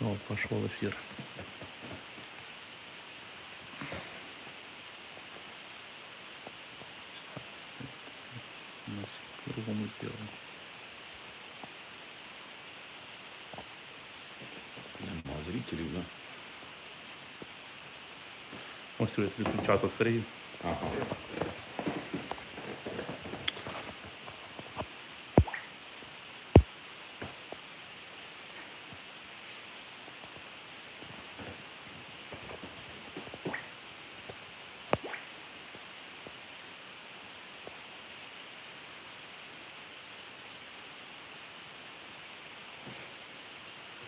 О, пошел эфир. Значит, по-другому сделаем. Нема зрителів, да? Ось я тобі тут чат відкрию. Ага.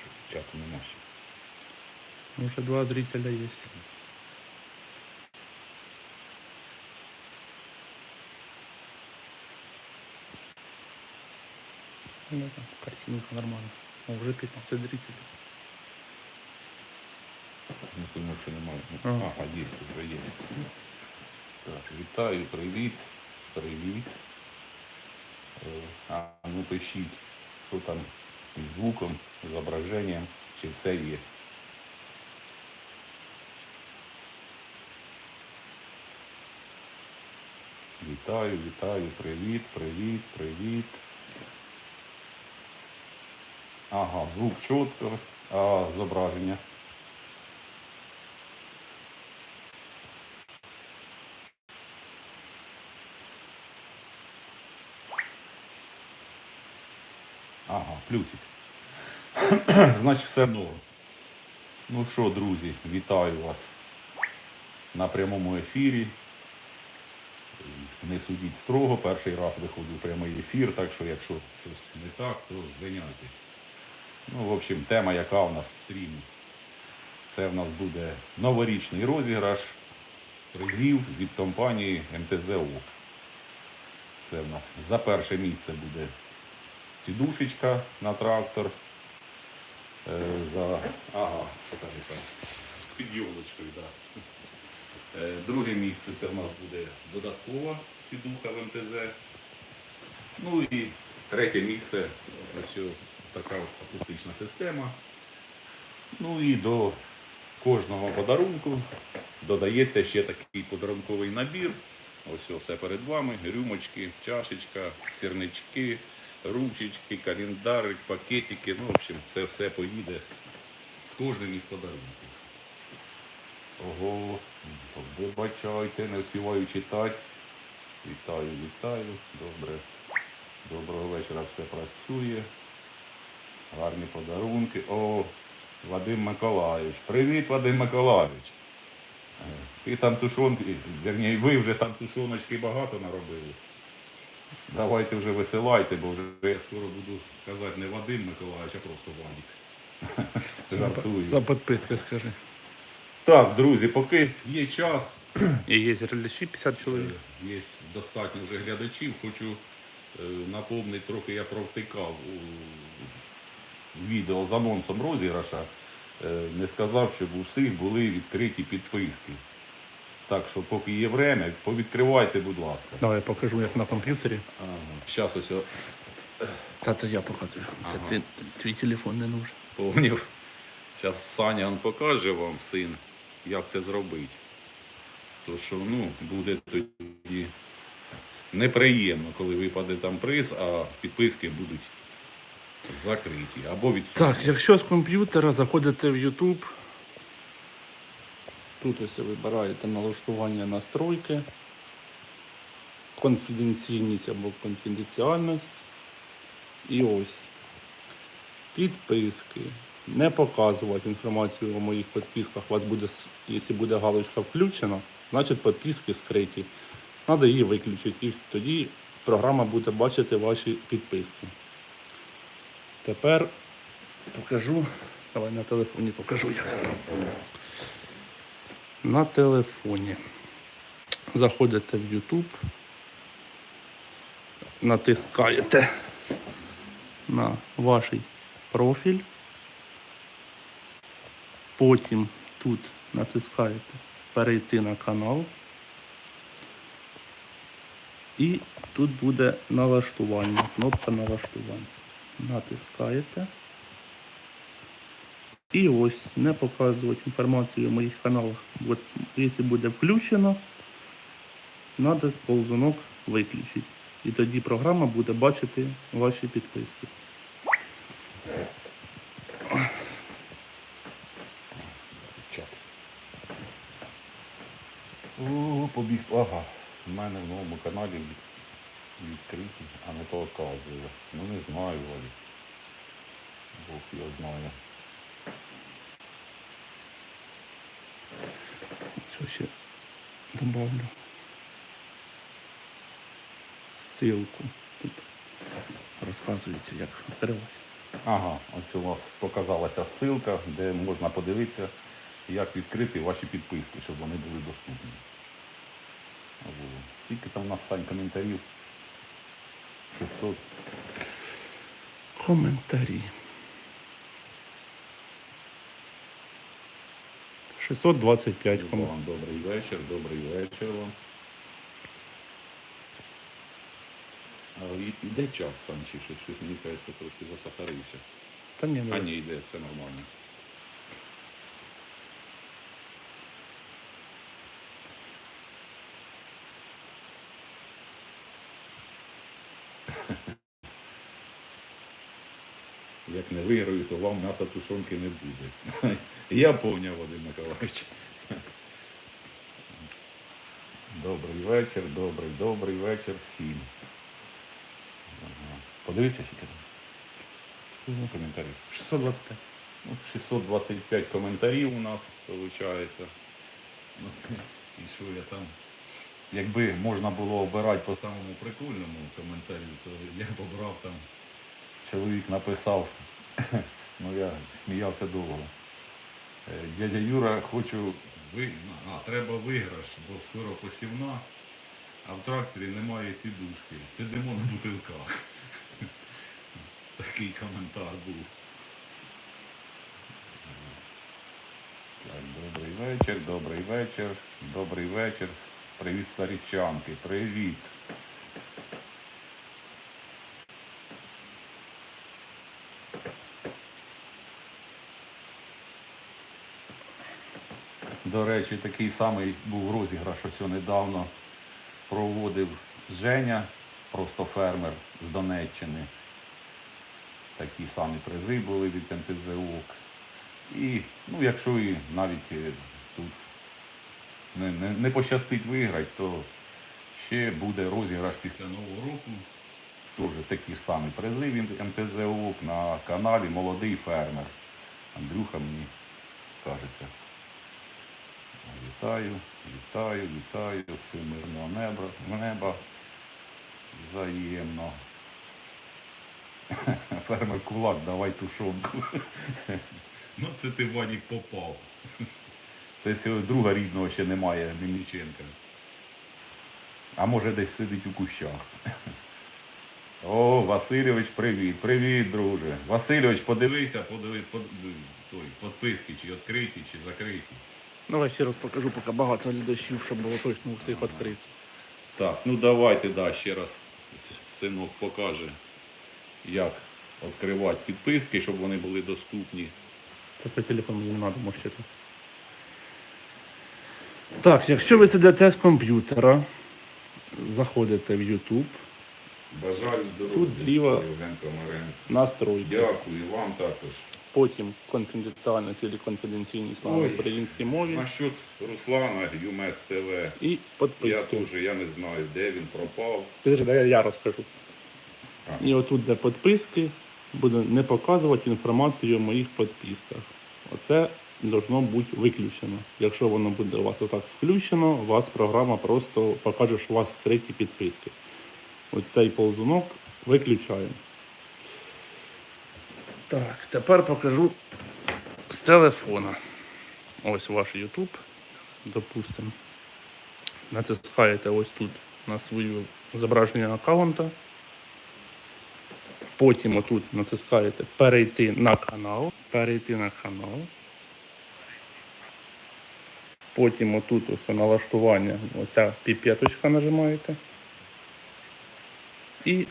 Щось Чату нема ще. Уже два зрителя есть. Ну, там картинка нормально. О, уже 15 зрителей. Не понял, що немає. Ну, Ага. Ага, є, вже є. Так, вітаю, привіт. Привіт. Е, А ну пишіть, що там із звуком, зображенням, чи все є. Вітаю, вітаю, привіт, привіт, привіт. Ага, звук чітко, а зображення. Ага, плюсик. Значить, все норм. Ну що, друзі, вітаю вас на прямому ефірі. Не судіть строго, перший раз виходив прямий ефір, так що якщо щось не так, то звиняйте. Ну, в общем, тема, яка в нас в стрімі. Це в нас буде новорічний розіграш призів від компанії МТЗО. Це в нас за перше місце буде сідушечка на трактор. Е, за... Ага, що там? Під йолочкою, так. Е, Друге місце це в нас буде додаткова сідуха в МТЗ. Ну і третє місце ось така акустична система. Ну і до кожного подарунку додається ще такий подарунковий набір. Ось все перед вами. Рюмочки, чашечка, сірнички, ручечки, календарик, пакетики. Ну, в общем, це все поїде з кожним із подарунків. Ого, вибачайте, не встигаю читати. Вітаю, вітаю. Добре. Доброго вечора, все працює. Гарні подарунки. О, Вадим Миколаївич. Привіт, Вадим Миколаївич. Е, Ти там тушонки, верні, ви вже там тушоночки багато наробили. Давайте вже висилайте, бо вже я скоро буду казати не Вадим Миколаївич, а просто Вадик. Жартую. За подпиской скажи. Так, друзі, поки є час, И есть глядачи 50 человек. Е, Є достатньо вже глядачів. Хочу е, напомнити, трохи я провтикав у відео з анонсом розіграша. Е, Не сказав, щоб у всіх були відкриті підписки. Так що, поки є время, повідкривайте, будь ласка. Давай я покажу, як на комп'ютері. Зараз ось о- Та це я показую. Це Ага. ти, твій телефон не нужен. повнів. Зараз Саня он покаже вам, син, як це зробити. То що ну, буде тоді неприємно, коли випаде там приз, а підписки будуть закриті або відсутні. Так, якщо з комп'ютера заходите в YouTube, тут ось вибираєте налаштування настройки, конфіденційність або конфіденціальність. І ось підписки. Не показувати інформацію о моїх підписках. У вас буде, якщо буде галочка включена, значить підписки скриті. Треба її виключити. І тоді програма буде бачити ваші підписки. Тепер покажу. Давай на телефоні покажу як. На телефоні. Заходите в YouTube, натискаєте на ваш профіль. Потім тут натискаєте перейти на канал. І тут буде налаштування, кнопка налаштування. Натискаєте. І ось не показувати інформацію в моїх каналах. От, якщо буде включено, треба ползунок виключити. І тоді програма буде бачити ваші підписки. О, побіг. Ага. У мене в новому каналі відкриті, а не показує. Ну не знаю, Валі. Бог його знає. Що ще добавлю? Ссылку. Тут розказується, як відкривати. Ага, ось у вас показалася ссылка, де можна подивитися, як відкрити ваші підписки, щоб вони були доступні. О, Скільки там у нас сань коментарів? 600. Коментарі. 625 коментарів. Вам добрий вечір, добрий вечір вам. Іде час сам чи щось, щось мені кажеться, трошки засахарився. Та ні, А не ні, йде, все нормально. Як не виграю, то вам м'яса тушонки не буде. Я повняв, Вадим Миколаївич. Добрий вечір, добрий, добрий вечір всім. Ага. Подивився скільки там коментарів. 625. Ну, 625 коментарів у нас виходить. Ну, і що я там. Якби можна було обирати по самому прикольному коментарю, то я б обрав там. Чоловік написав, ну я сміявся довго. Е, Дядя Юра, хочу ви... а, треба виграш, бо скоро посівна, а в тракторі немає сідушки. Сидимо на бутилках. Такий коментар був. Так, добрий вечір, добрий вечір, добрий вечір. Привіт, старічанки, привіт. До речі, такий самий був розіграш, ось недавно проводив Женя, просто фермер з Донеччини. Такі самі призи були від МТЗОК. І, ну, якщо і навіть е, тут не, не, не пощастить виграти, то ще буде розіграш після Нового року. Теж такі ж самі призи від МТЗОК на каналі Молодий фермер. Андрюха мені кажеться. Вітаю, вітаю, вітаю, все мирного неба, неба. Взаємно. Фермер кулак, давай тушонку. Ну це ти Ванік попав. Це друга рідного ще немає, Мельниченка. А може десь сидить у кущах. О, Васильович, привіт, привіт, друже. Васильович, подивися, подиви, под, той, підписки, чи відкриті, чи закриті. Давай ще раз покажу, поки багато глядачів, щоб було точно у всіх відкрити. Так, ну давайте, да, ще раз синок покаже, як відкривати підписки, щоб вони були доступні. Це свій телефон мені не треба мощити. Так, якщо ви сидите з комп'ютера, заходите в YouTube, Бажаю здоров'я. Тут зліва настройки, Дякую вам також. Потім конфіденціальність або конфіденційність на Ой. українській мові Насчет Руслана, ЮМС ТВ. і Я підписки. теж, я не знаю, де він пропав. Підожди, я розкажу. А. І отут, де підписки, буде не показувати інформацію о моїх підписках. Оце должно бути виключено. Якщо воно буде у вас отак включено, у вас програма просто покаже, що у вас скриті підписки. Оцей ползунок виключаємо. Так, тепер покажу з телефона. Ось ваш YouTube, допустимо. Натискаєте ось тут на своє зображення аккаунта. Потім отут натискаєте перейти на канал. Перейти на канал. Потім отут ось налаштування, оця піпеточка нажимаєте. І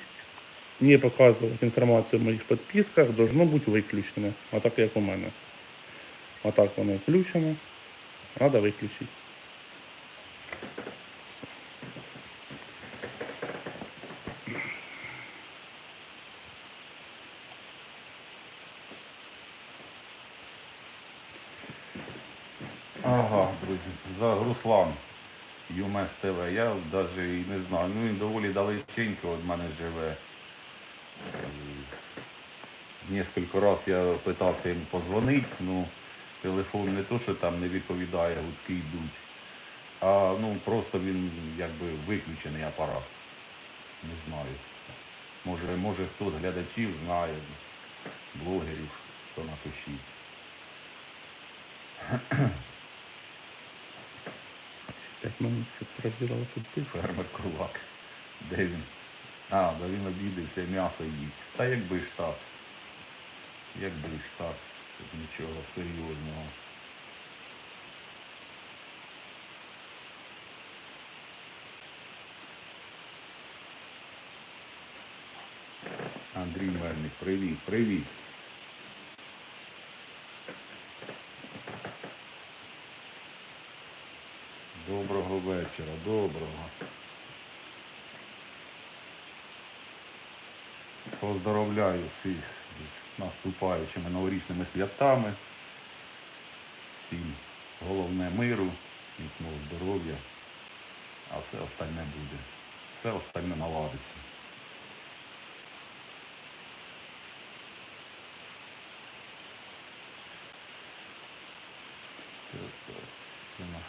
не показувати інформацію в моїх підписках должно бути виключене. А так як у мене. Отак воно включено. Треба виключити. Ага, друзі, за Руслан ЮМС ТВ. Я навіть і не знаю. Ну він доволі далеченько від мене живе. Несколько раз я питався йому позвонити, ну телефон не то, що там не відповідає, гудки йдуть. А ну просто він якби виключений апарат. Не знаю. Може, може хтось з глядачів знає, блогерів, хто напишіть. П'ять минут, щоб перевірила підписку. Фермер кулак. Де він? А, да він обідався, м'ясо їсть. Та якби ж так. Якби ж так. Тут нічого серйозного. Андрій Мельник, привіт, привіт. Доброго вечора, доброго. Поздоровляю всіх з наступаючими новорічними святами. Всім головне миру, міцного здоров'я, а все остальне буде. Все остальне наладиться. У нас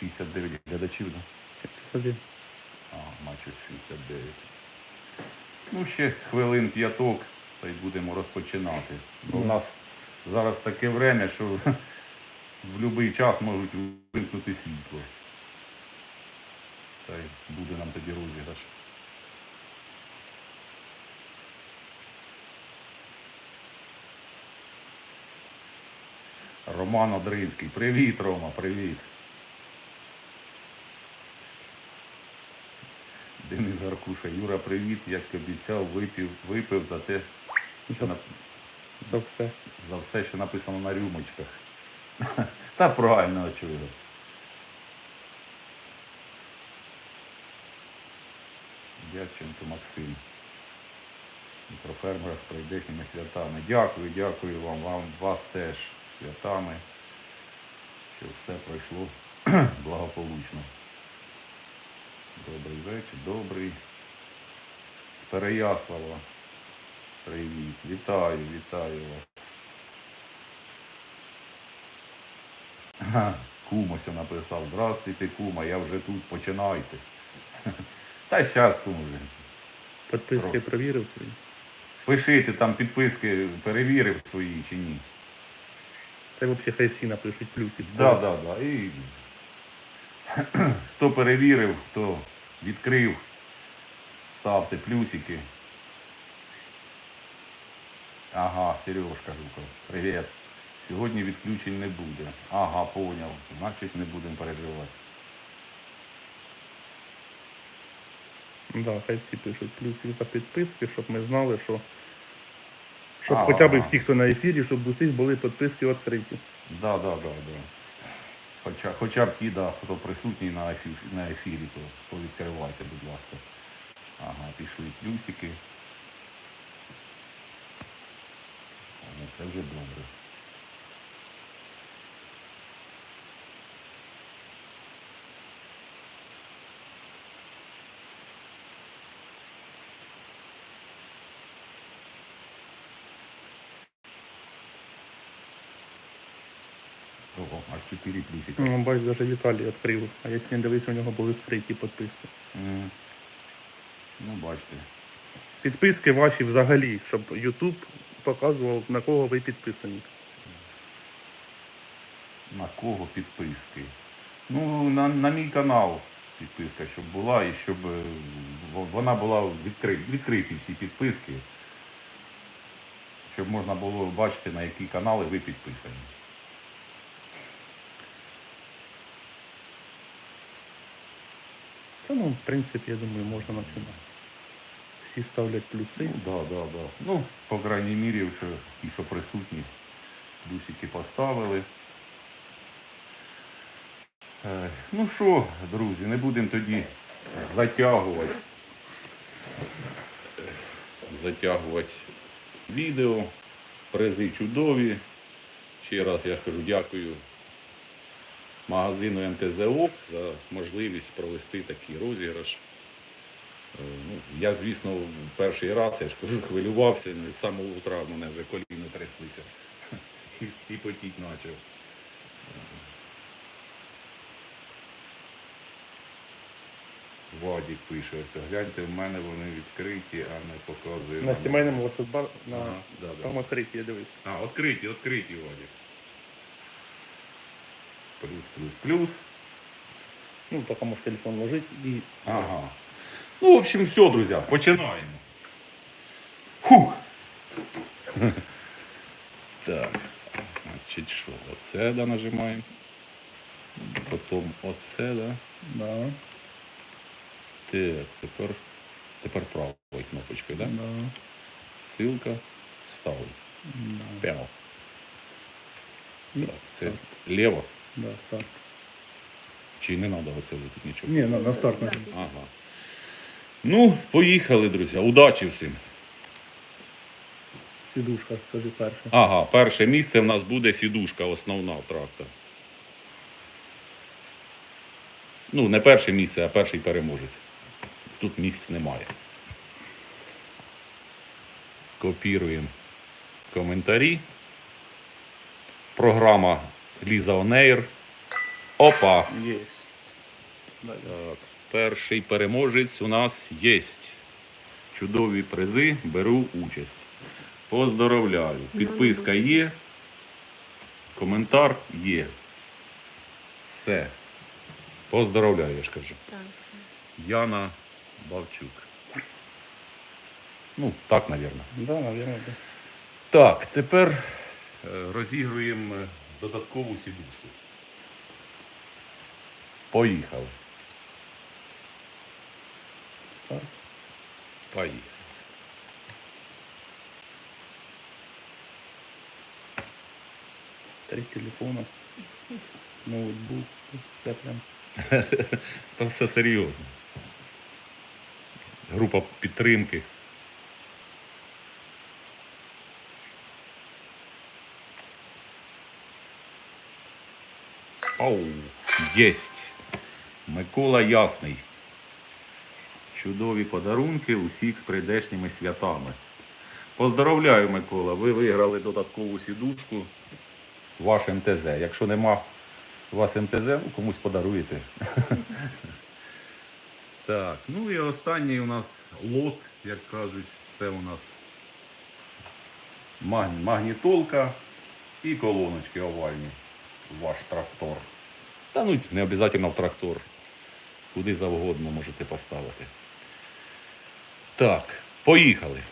69 глядачів, да? 71. А, наче 69. Ну, ще хвилин п'яток, та й будемо розпочинати. Бо в нас зараз таке время, що в будь-який час можуть вимкнути світло. Та й буде нам тоді розіграш. Роман Одринський. Привіт, Рома, привіт. Денис Гаркуша, Юра, привіт, як обіцяв, випив, випив за те, що За, на, за все. за все, що написано на рюмочках. Та правильно чого. Дяченко Максим. Про фермера з прийдешніми святами. Дякую, дякую вам, вам вас теж святами, щоб все пройшло благополучно. Добрий вечір, добрий. З Переяслава. Привіт. Вітаю, вітаю вас. Ага, Кумося написав. Здравствуйте, кума, я вже тут, починайте. Та щас, кум вже. Підписки провірив свої. Пиши, ти там підписки перевірив свої чи ні. Та взагалі хай всі напишуть плюсик. Да, да, да. Хто перевірив, хто відкрив, ставте плюсики. Ага, Сережка Жуков, привіт. Сьогодні відключень не буде. Ага, поняв. Значить не будемо переживати. Да, хай всі пишуть плюсик за підписки, щоб ми знали, що. Щоб А, хоча б всі, хто на ефірі, щоб у всіх були підписки відкриті. Да, да, да, да. Хоча, хоча б ті, да, хто присутній на ефірі, на ефірі, то повідкривайте, будь ласка. Ага, пішли плюсики. Це вже добре. Ого, аж 4 плюсика. Ну, бач, навіть Віталій відкрив. А якщо не дивився, у нього були скриті підписки. М. Ну, бачите. Підписки ваші взагалі, щоб YouTube показував, на кого ви підписані. На кого підписки? Ну, на, на мій канал підписка, щоб була і щоб е, во- вона була відкриті, відкриті всі підписки. Щоб можна було бачити, на які канали ви підписані. Це, ну, в принципі, я думаю, можна починати. Всі ставлять плюси. Ну, да, да, да. Ну, по крайній мірі, що ті, що присутні, Плюсики поставили. Е, Ну що, друзі, не будемо тоді затягувати. Затягувати відео. Призи чудові. Ще раз я ж кажу дякую магазину МТЗО за можливість провести такий розіграш. Е, Ну, я, звісно, перший раз, я ж кажу, хвилювався, з самого утра в мене вже коліна тряслися і, і потіть почав. Вадік пише, ось гляньте, в мене вони відкриті, а не показує. На сімейному лососбар на Ага, да, да. там відкриті, я дивився. А, відкриті, відкриті, Вадік. Плюс, плюс, плюс. Ну, поки можеш телефон ложити і Ага. Ну, в общем, все, друзі, починаємо. Фух. Так, значить що, оце да, нажимаємо. Потім оце, да. да, Так, тепер, тепер правою кнопочкою, да? да, Ссылка вставить. да. Пяв. І Так, це старт. Да, старт. Чи не треба тут нічого? Ні, на, на старт нажми. Ага. Ну, поїхали, друзі. Удачі всім. Сідушка, скажи перше. Ага, перше місце в нас буде сідушка основна в трактор. Ну, не перше місце, а перший переможець. Тут місць немає. Копіруємо коментарі. Програма Ліза Онейр. Опа! Єсть. Так, перший переможець у нас є. Чудові призи, беру участь. Поздоровляю. Підписка є. Коментар є. Все. Поздоровляю, я ж кажу. Яна Бавчук. Ну, так, мабуть. Да, наверное, да. Так, тепер е, розігруємо додаткову сідушку. Поїхали. Старт. Поїхали. Три телефона. Ноутбук. Все прям. Та все серйозно. Група підтримки. Оу, єсть. Микола Ясний. Чудові подарунки усіх з прийдешніми святами. Поздоровляю, Микола. Ви виграли додаткову сідушку. Ваш МТЗ. Якщо нема у вас МТЗ, ну комусь подаруєте. Так, ну і останній у нас лот, як кажуть, це у нас магнітолка і колоночки овальні. Ваш трактор. Та ну не обов'язково в трактор. Куди завгодно можете поставити. Так, поїхали.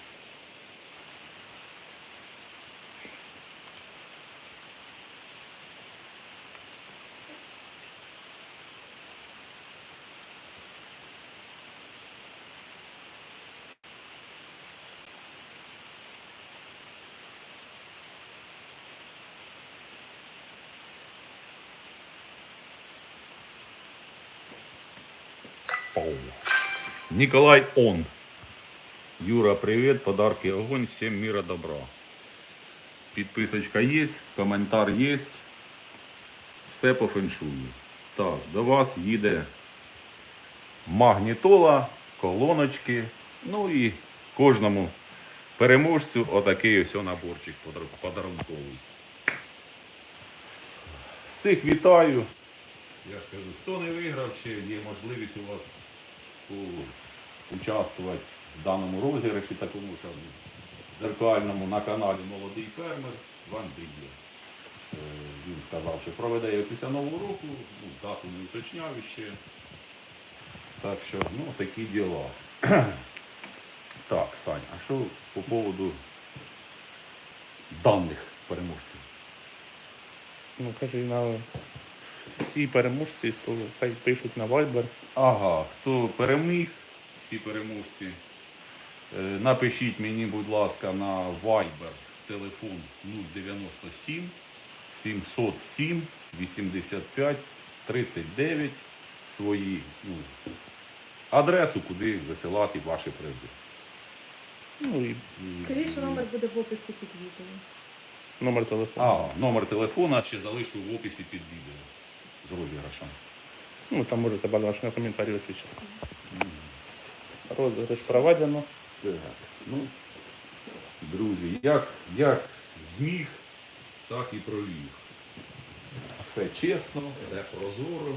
Николай Он. Юра, привет, подарки огонь, всем мира добра. Підписочка є, коментар є. Все по феншую. Так, до вас їде магнітола, колоночки. Ну і кожному переможцю отакий ось наборчик подарунковий. Всіх вітаю. Я ж кажу, хто не виграв, ще є можливість у вас у- участвувати в даному розіграші, такому що зеркальному на каналі Молодий фермер в Андрії. Е, Він сказав, що проведе його після Нового року, ну, дату не уточняв ще. Так що, ну, такі діла. так, Сань, а що по поводу даних переможців? Ну, кажи, на всі переможці, то хай пишуть на Viber. Ага, хто переміг, всі переможці, е, напишіть мені, будь ласка, на Viber телефон 097 707 85 39 свої ну, адресу, куди висилати ваші призи. Ну і Скоріше номер буде в описі під відео. номер телефону. А, номер телефона ще залишу в описі під відео з розіграшем. Ну, там можете бачити коментарі відповідати. Розіграш проведено. Так, ну, друзі, як, як зміг, так і провів. Все чесно, все прозоро,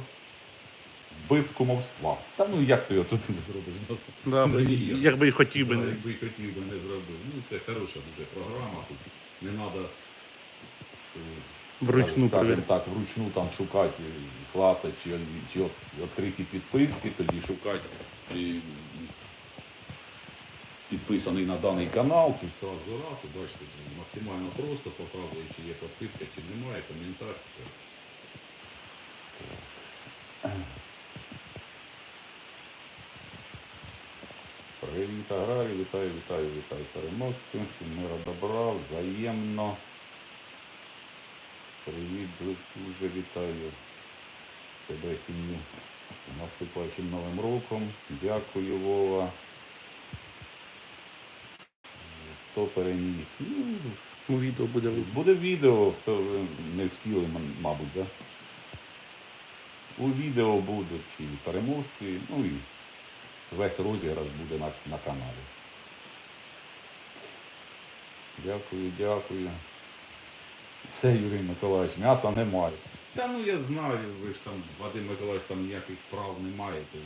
без кумовства. Та ну як ти його тут зробиш? Нас Да, Ну, ніяк. якби і хотів би. Не- якби хотів би не зробив. Ну це хороша дуже програма. Тут не треба Вручну скажімо перевіряти. так, вручну там шукати, клацати, чи, чи от, відкриті підписки, тоді шукати, чи підписаний на даний канал, тут сразу раз, бачите, максимально просто показує, чи є підписка, чи немає, коментар. Привіт, аграрій, вітаю, вітаю, вітаю переможців, всім мира добра, взаємно. Привіт, дуже вітаю тебе сім'ю наступаючим Новим роком. Дякую, Вова. Хто переміг? Ну, У відео буде видно. Буде відео, хто не встигли, мабуть, да? У відео будуть і переможці, ну і весь розіграш буде на, на каналі. Дякую, дякую. Це Юрій Миколаївич, м'яса немає. Та ну я знаю, ви ж там, Вадим Миколаївич, там ніяких прав не маєте.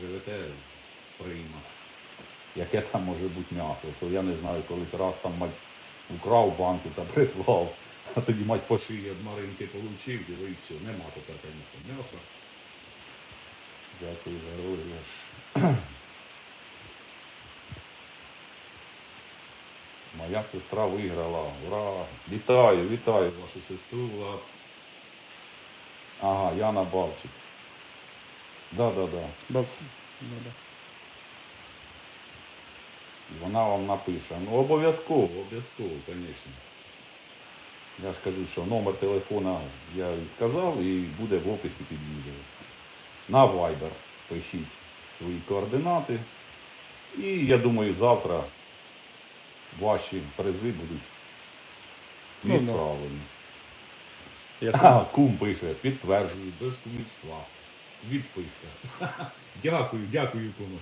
Живете в приймах. Яке там може бути м'ясо? То я не знаю, колись раз там мать украв банку та прислав, а тоді мать по шиї від Маринки получив, і все, нема тепер, звісно, м'яса. Дякую за розіграш. Моя сестра виграла. Ура! Вітаю, вітаю вашу сестру, Влад. Ага, Яна Бавчик. Да, да, да. Да. Ну, да. Вона вам напише. Ну, обов'язково, обов'язково, звісно. Я ж кажу, що номер телефона я сказав і буде в описі під відео. На Viber пишіть свої координати. І я думаю, завтра ваші призи будуть Ну, ну. відправлені. Як А, кум пише, підтверджую, без кумівства. Відписка. Дякую, дякую, куме.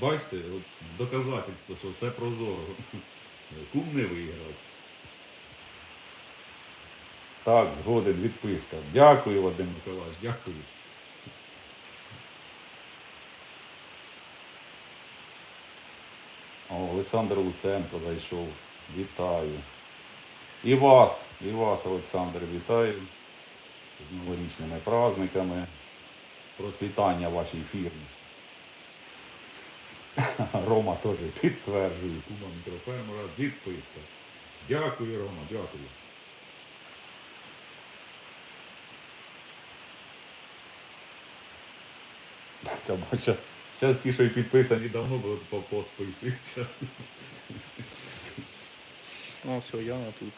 Бачите, от доказательство, що все прозоро. Кум не виграв. Так, згоден, відписка. Дякую, Вадим Миколаївич, дякую. О, Олександр Луценко зайшов. Вітаю. І вас, і вас, Олександр, вітаю з новорічними праздниками. Процвітання вашій фірмі. Рома теж підтверджує. Кума мікрофермера, відписка. Дякую, Рома, дякую. Бача, зараз ті, що і підписані давно, по- підписуються. Ну, все, Яна тут.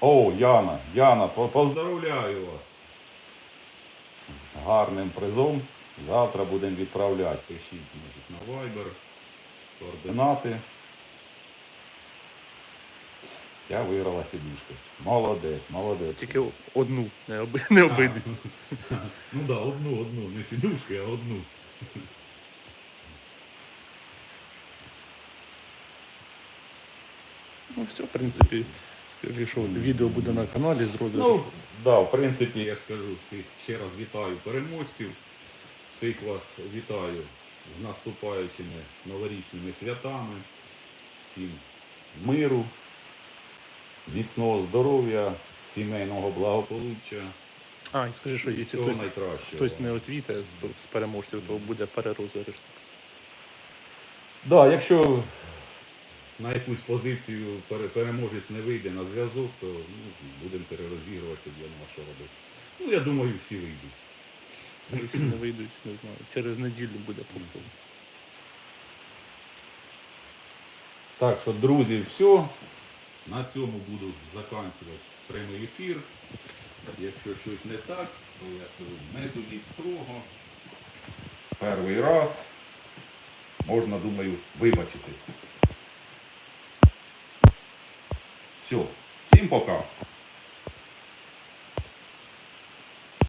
О, Яна, Яна, поздравляю вас з гарним призом. Завтра будемо відправляти. Пишіть значить, на Viber, координати. Я виграла сидушки. Молодець, молодець. Тільки одну, не, оби, не обидві. Ну так, да, одну, одну, не сидушки, а одну. Ну все, в принципі, що відео буде на каналі з розіграшу. Ну, да, в принципі, я ж кажу, всіх ще раз вітаю переможців. Всіх вас вітаю з наступаючими новорічними святами. Всім миру, міцного здоров'я, сімейного благополуччя. А, і скажи, що якщо хтось, хтось не отвіте з, з переможців, то буде перерозіграш. Да, якщо на якусь позицію переможець не вийде на зв'язок, то ну, будемо перерозігрувати, тоді я нема що робити. Ну, я думаю, всі вийдуть. Якщо не вийдуть, не знаю. Через неділю буде повтор. Так що, друзі, все. На цьому буду закінчувати прямий ефір. Якщо щось не так, то я кажу, не судіть строго. Перший раз можна, думаю, вибачити. Все, всім пока.